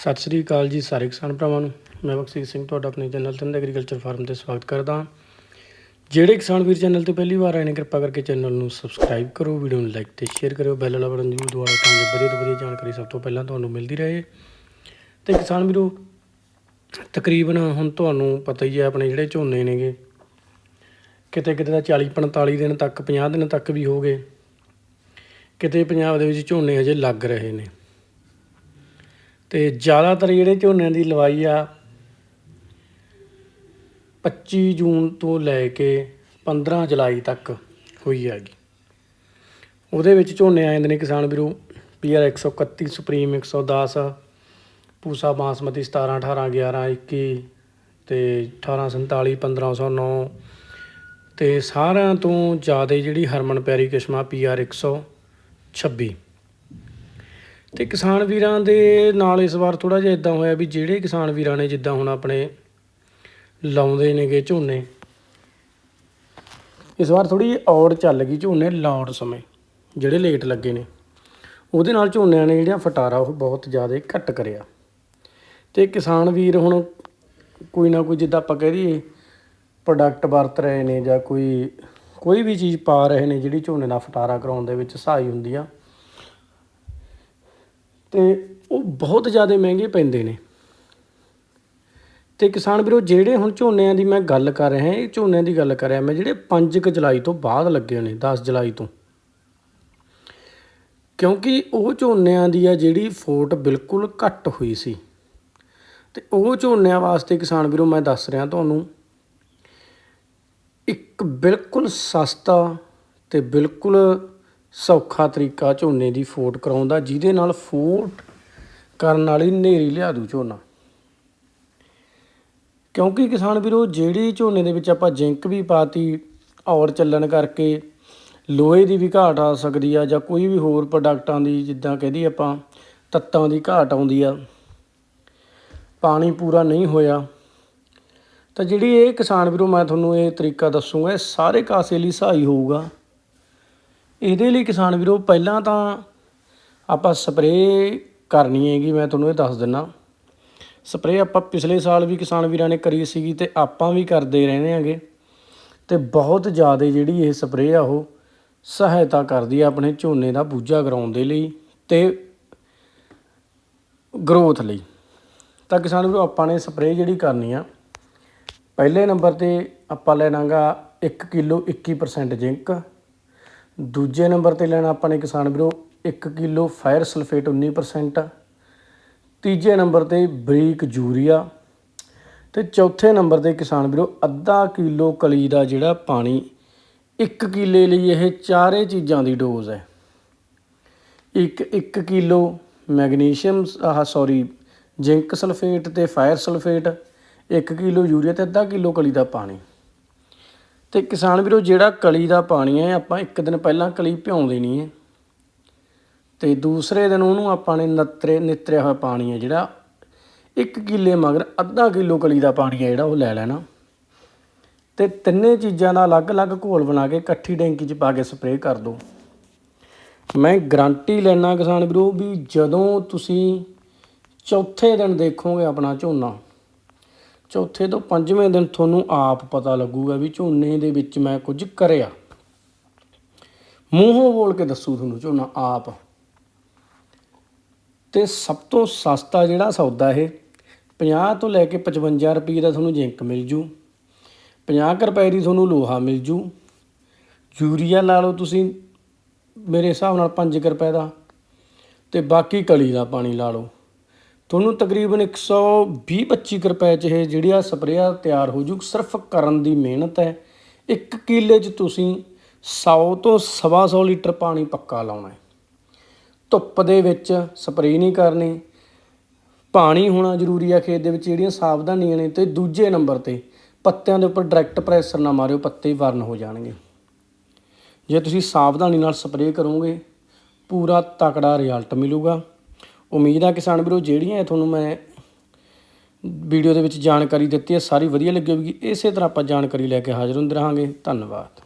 ਸਤਿ ਸ੍ਰੀ ਅਕਾਲ ਜੀ ਸਾਰੇ ਕਿਸਾਨ ਭਰਾਵਾਂ ਨੂੰ। ਮੈਂ ਬਖਸ਼ੀਸ਼ ਸਿੰਘ ਤੁਹਾਡਾ ਆਪਣੇ ਚੈਨਲ ਤੰਦ ਐਗਰੀਕਲਚਰ ਫਾਰਮ ਤੇ ਸਵਾਗਤ ਕਰਦਾ ਹਾਂ। ਜਿਹੜੇ ਕਿਸਾਨ ਵੀਰ ਚੈਨਲ ਤੇ ਪਹਿਲੀ ਵਾਰ ਆਏ ਨੇ, ਕਿਰਪਾ ਕਰਕੇ ਚੈਨਲ ਨੂੰ ਸਬਸਕ੍ਰਾਈਬ ਕਰੋ ਵੀਡੀਓ ਨੂੰ ਲਾਈਕ ਤੇ ਸ਼ੇਅਰ ਕਰਿਓ ਬੈਲ ਵਾਲਾ ਬਟਨ ਜ਼ਰੂਰ ਦਬਾਓ ਤਾਂ ਜੋ ਵਧੀਆ ਤੋਂ ਵਧੀਆ ਜਾਣਕਾਰੀ ਸਭ ਤੋਂ ਪਹਿਲਾਂ ਤੁਹਾਨੂੰ ਮਿਲਦੀ ਰਹੇ। ਤੇ ਕਿਸਾਨ ਵੀਰੋ, ਤਕਰੀਬਨ ਹੁਣ ਤੁਹਾਨੂੰ ਪਤਾ ਹੀ ਹੈ, ਆਪਣੇ ਜਿਹੜੇ ਝੋਨੇ ਨੇਗੇ, ਕਿਤੇ ਕਿਤੇ ਤਾਂ 40 45 ਦਿਨ ਤੱਕ 50 ਦਿਨ ਤੱਕ ਵੀ ਹੋ ਗਏ। ਕਿਤੇ ਪੰਜਾਬ ਦੇ ਵਿੱਚ ਝੋਨੇ ਹਜੇ ਲੱਗ ਰਹੇ ਨੇ। ਤੇ ਜ਼ਿਆਦਾਤਰ ਜਿਹੜੇ ਝੋਨਿਆਂ ਦੀ ਲਵਾਈ ਆ 25 ਜੂਨ ਤੋਂ ਲੈ ਕੇ 15 ਜੁਲਾਈ ਤੱਕ ਹੋਈ ਹੈਗੀ। ਉਹਦੇ ਵਿੱਚ ਝੋਨੇ ਆ ਜਾਂਦੇ ਨੇ ਕਿਸਾਨ ਵੀਰੋ ਪੀਆਰ 131 ਸੁਪਰੀਮ 110 ਪੂਸਾ ਬਾਸਮਤੀ 17 18 11 21 ਤੇ 1847 1509 ਤੇ ਸਾਰਿਆਂ ਤੋਂ ਜ਼ਿਆਦਾ ਜਿਹੜੀ ਹਰਮਨ ਪਿਆਰੀ ਕਿਸਮ ਆ ਪੀਆਰ 126 ਤੇ ਕਿਸਾਨ ਵੀਰਾਂ ਦੇ ਨਾਲ ਇਸ ਵਾਰ ਥੋੜਾ ਜਿਹਾ ਇਦਾਂ ਹੋਇਆ ਵੀ ਜਿਹੜੇ ਕਿਸਾਨ ਵੀਰਾਂ ਨੇ ਜਿੱਦਾਂ ਹੁਣ ਆਪਣੇ ਲਾਉਂਦੇ ਨੇਗੇ ਝੋਨੇ, ਇਸ ਵਾਰ ਥੋੜੀ ਔੜ ਚੱਲ ਗਈ ਝੋਨੇ ਲਾਉਣ ਸਮੇਂ, ਜਿਹੜੇ ਲੇਟ ਲੱਗੇ ਨੇ। ਉਹਦੇ ਨਾਲ ਝੋਨਿਆਂ ਨੇ ਜਿਹੜੀਆਂ ਫਟਾਰਾ ਉਹ ਬਹੁਤ ਜ਼ਿਆਦਾ ਘੱਟ ਕਰਿਆ। ਤੇ ਕਿਸਾਨ ਵੀਰ ਹੁਣ ਕੋਈ ਨਾ ਕੋਈ ਜਿੱਦਾਂ ਆਪਾਂ ਕਹਿ ਦਈਏ ਪ੍ਰੋਡਕਟ ਵਰਤ ਰਹੇ ਨੇ ਜਾਂ ਕੋਈ ਕੋਈ ਵੀ ਚੀਜ਼ ਪਾ ਰਹੇ ਨੇ ਜਿਹੜੀ ਝੋਨੇ ਦਾ ਫਟਾਰਾ ਕਰਾਉਣ ਦੇ ਵਿੱਚ ਸਹਾਈ ਹੁੰਦੀ ਆ। ਤੇ ਉਹ ਬਹੁਤ ਜ਼ਿਆਦਾ ਮਹਿੰਗੇ ਪੈਂਦੇ ਨੇ। ਤੇ ਕਿਸਾਨ ਵੀਰੋ, ਜਿਹੜੇ ਹੁਣ ਝੋਨਿਆਂ ਦੀ ਮੈਂ ਗੱਲ ਕਰ ਰਿਹਾ, ਇਹ ਝੋਨਿਆਂ ਦੀ ਗੱਲ ਕਰ ਰਿਹਾ, ਮੈਂ ਜਿਹੜੇ 5 ਜੁਲਾਈ ਤੋਂ ਬਾਅਦ ਲੱਗੇ ਨੇ 10 ਜੁਲਾਈ ਤੋਂ। ਕਿਉਂਕਿ ਉਹ ਝੋਨਿਆਂ ਦੀ ਆ ਜਿਹੜੀ ਫੋਟ ਬਿਲਕੁਲ ਘੱਟ ਹੋਈ ਸੀ। ਤੇ ਉਹ ਝੋਨਿਆਂ ਵਾਸਤੇ ਕਿਸਾਨ ਵੀਰੋ, ਮੈਂ ਦੱਸ ਰਿਹਾ ਤੁਹਾਨੂੰ, ਇੱਕ ਬਿਲਕੁਲ ਸਸਤਾ ਤੇ ਬਿਲਕੁਲ ਸੌਖਾ ਤਰੀਕਾ ਝੋਨੇ ਦੀ ਫੋਟ ਕਰਾਉਂਦਾ ਜਿਹਦੇ ਨਾਲ ਫੋਟ ਕਰਨ ਵਾਲੀ ਨੇਰੀ ਲਿਆ ਦੂ ਝੋਨਾ। ਕਿਉਂਕਿ ਕਿਸਾਨ ਵੀਰੋ, ਜਿਹੜੀ ਝੋਨੇ ਦੇ ਵਿੱਚ ਆਪਾਂ ਜਿੰਕ ਵੀ ਪਾਤੀ, ਔਰ ਚੱਲਣ ਕਰਕੇ ਲੋਹੇ ਦੀ ਵੀ ਘਾਟ ਆ ਸਕਦੀ ਆ, ਜਾਂ ਕੋਈ ਵੀ ਹੋਰ ਪ੍ਰੋਡਕਟਾਂ ਦੀ, ਜਿੱਦਾਂ ਕਹਦੀ ਆਪਾਂ, ਤੱਤਾਂ ਦੀ ਘਾਟ ਆਉਂਦੀ ਆ, ਪਾਣੀ ਪੂਰਾ ਨਹੀਂ ਹੋਇਆ, ਤਾਂ ਜਿਹੜੀ ਇਹ ਕਿਸਾਨ ਵੀਰੋ, ਮੈਂ ਤੁਹਾਨੂੰ ਇਹ ਤਰੀਕਾ ਦੱਸੂਗਾ, ਇਹ ਸਾਰੇ ਕਾਸੇ ਲਈ ਸਹਾਈ ਹੋਊਗਾ। ਇਹਦੇ ਲਈ ਕਿਸਾਨ ਵੀਰੋ, ਪਹਿਲਾਂ ਤਾਂ ਆਪਾਂ ਸਪਰੇਅ ਕਰਨੀ ਹੈਗੀ, ਮੈਂ ਤੁਹਾਨੂੰ ਇਹ ਦੱਸ ਦਿੰਨਾ। ਸਪਰੇਅ ਆਪਾਂ ਪਿਛਲੇ ਸਾਲ ਵੀ ਕਿਸਾਨ ਵੀਰਾਂ ਨੇ ਕਰੀ ਸੀਗੀ ਤੇ ਆਪਾਂ ਵੀ ਕਰਦੇ ਰਹਿੰਦੇ ਆਂਗੇ ਤੇ ਬਹੁਤ ਜ਼ਿਆਦਾ ਜਿਹੜੀ ਇਹ ਸਪਰੇਅ ਆ, ਉਹ ਸਹਾਇਤਾ ਕਰਦੀ ਆ ਆਪਣੇ ਝੋਨੇ ਦਾ ਬੂਝਾ ਕਰਾਉਣ ਦੇ ਲਈ ਤੇ ਗਰੋਥ ਲਈ। ਤਾਂ ਕਿਸਾਨ ਵੀਰੋ, ਆਪਾਂ ਨੇ ਸਪਰੇਅ ਜਿਹੜੀ ਕਰਨੀ ਆ, ਪਹਿਲੇ ਨੰਬਰ ਤੇ ਆਪਾਂ ਲੈਣਾਗਾ 1 ਕਿਲੋ 21% ਜ਼ਿੰਕ ਦੂਜੇ ਨੰਬਰ ਤੇ ਲੈਣਾ ਆਪਾਂ ਨੇ ਕਿਸਾਨ ਵੀਰੋ 1 ਕਿਲੋ ਫਾਇਰ ਸਲਫੇਟ 19% ਤੀਜੇ ਨੰਬਰ ਤੇ ਬਰੀਕ ਯੂਰੀਆ। ਤੇ ਚੌਥੇ ਨੰਬਰ ਤੇ ਕਿਸਾਨ ਵੀਰੋ, ਅੱਧਾ ਕਿਲੋ ਕਲੀ ਦਾ ਜਿਹੜਾ ਪਾਣੀ 1 ਕਿੱਲੇ ਲਈ ਇਹ ਚਾਰੇ ਚੀਜ਼ਾਂ ਦੀ ਡੋਜ਼ ਹੈ। ਇੱਕ 1 ਕਿਲੋ ਮੈਗਨੀਸ਼ੀਅਮ, ਆਹ ਸੌਰੀ ਜ਼ਿੰਕ ਸਲਫੇਟ ਤੇ ਫਾਇਰ ਸਲਫੇਟ 1 ਕਿਲੋ ਯੂਰੀਆ ਤੇ ਅੱਧਾ ਕਿਲੋ ਕਲੀ ਦਾ ਪਾਣੀ। ਤੇ ਕਿਸਾਨ ਵੀਰੋ, ਜਿਹੜਾ ਕਲੀ ਦਾ ਪਾਣੀ ਹੈ, ਆਪਾਂ ਇੱਕ ਦਿਨ ਪਹਿਲਾਂ ਕਲੀ ਭਿਉਂ ਦੇਣੀ ਹੈ। ਤੇ ਦੂਸਰੇ ਦਿਨ ਉਹਨੂੰ ਆਪਾਂ ਨੇ ਨਤਰੇ, ਨਿਤਰਿਆ ਹੋਇਆ ਪਾਣੀ ਹੈ ਜਿਹੜਾ 1 ਕਿੱਲੇ ਮਗਰ ਅੱਧਾ ਕਿਲੋ ਕਲੀ ਦਾ ਪਾਣੀ ਹੈ ਜਿਹੜਾ ਉਹ ਲੈ ਲੈਣਾ। ਤੇ ਤਿੰਨੇ ਚੀਜ਼ਾਂ ਦਾ ਅਲੱਗ-ਅਲੱਗ ਘੋਲ ਬਣਾ ਕੇ ਇਕੱਠੀ ਡੈਂਕੀ 'ਚ ਪਾ ਕੇ ਸਪਰੇਅ ਕਰ ਦਿਓ ਮੈਂ ਗਰੰਟੀ ਲੈਣਾ ਕਿਸਾਨ ਵੀਰੋ ਵੀ ਜਦੋਂ ਤੁਸੀਂ ਚੌਥੇ ਦਿਨ ਦੇਖੋਗੇ ਆਪਣਾ ਝੋਨਾ ਚੌਥੇ ਤੋਂ ਪੰਜਵੇਂ ਦਿਨ ਤੁਹਾਨੂੰ ਆਪ ਪਤਾ ਲੱਗੂਗਾ ਵੀ ਝੋਨੇ ਦੇ ਵਿੱਚ ਮੈਂ ਕੁਝ ਕਰਿਆ। ਮੂੰਹੋਂ ਬੋਲ ਕੇ ਦੱਸੂ ਤੁਹਾਨੂੰ ਝੋਨਾ ਆਪ। ਤੇ ਸਭ ਤੋਂ ਸਸਤਾ ਜਿਹੜਾ ਸੌਦਾ ਇਹ 50 ਤੋਂ ਲੈ ਕੇ 55 ਰੁਪਏ ਦਾ ਤੁਹਾਨੂੰ ਜ਼ਿੰਕ ਮਿਲ ਜੂ। 50 ਰੁਪਏ ਦੀ ਤੁਹਾਨੂੰ ਲੋਹਾ ਮਿਲ ਜੂ। ਯੂਰੀਆ ਲਾ ਲਓ ਤੁਸੀਂ, ਮੇਰੇ ਹਿਸਾਬ ਨਾਲ 5 ਰੁਪਏ ਦਾ। ਤੇ ਬਾਕੀ ਕਲੀ ਦਾ ਪਾਣੀ ਲਾ ਲਓ। ਤੁਹਾਨੂੰ ਤਕਰੀਬਨ 120 25 ਰੁਪਏ ਚ ਇਹ ਜਿਹੜੀ ਆ ਸਪਰੇਅ ਤਿਆਰ ਹੋ ਜੂ ਸਿਰਫ ਕਰਨ ਦੀ ਮਿਹਨਤ ਹੈ। ਇੱਕ ਕਿੱਲੇ 'ਚ ਤੁਸੀਂ 100 ਤੋਂ 125 ਲੀਟਰ ਪਾਣੀ ਪੱਕਾ ਲਾਉਣਾ ਹੈ। ਧੁੱਪ ਦੇ ਵਿੱਚ ਸਪਰੇਅ ਨਹੀਂ ਕਰਨੀ। ਪਾਣੀ ਹੋਣਾ ਜ਼ਰੂਰੀ ਆ ਖੇਤ ਦੇ ਵਿੱਚ ਜਿਹੜੀਆਂ ਸਾਵਧਾਨੀਆਂ ਨੇ ਤੇ ਦੂਜੇ ਨੰਬਰ ਤੇ ਪੱਤਿਆਂ ਦੇ ਉੱਪਰ ਡਾਇਰੈਕਟ ਪ੍ਰੈਸ਼ਰ ਨਾ ਮਾਰਿਓ, ਪੱਤੇ ਵਰਨ ਹੋ ਜਾਣਗੇ। ਜੇ ਤੁਸੀਂ ਸਾਵਧਾਨੀ ਨਾਲ ਸਪਰੇਅ ਕਰੋਗੇ, ਪੂਰਾ ਤਕੜਾ ਰਿਜ਼ਲਟ ਮਿਲੂਗਾ। ਉਮੀਦ ਆ ਕਿਸਾਨ ਵੀਰੋ, ਜਿਹੜੀਆਂ ਤੁਹਾਨੂੰ ਮੈਂ ਵੀਡੀਓ ਦੇ ਵਿੱਚ ਜਾਣਕਾਰੀ ਦਿੱਤੀ ਹੈ, ਸਾਰੀ ਵਧੀਆ ਲੱਗੀ ਹੋਵੇਗੀ। ਇਸੇ ਤਰ੍ਹਾਂ ਆਪਾਂ ਜਾਣਕਾਰੀ ਲੈ ਕੇ ਹਾਜ਼ਰ ਹੁੰਦੇ ਰਹਾਂਗੇ। ਧੰਨਵਾਦ।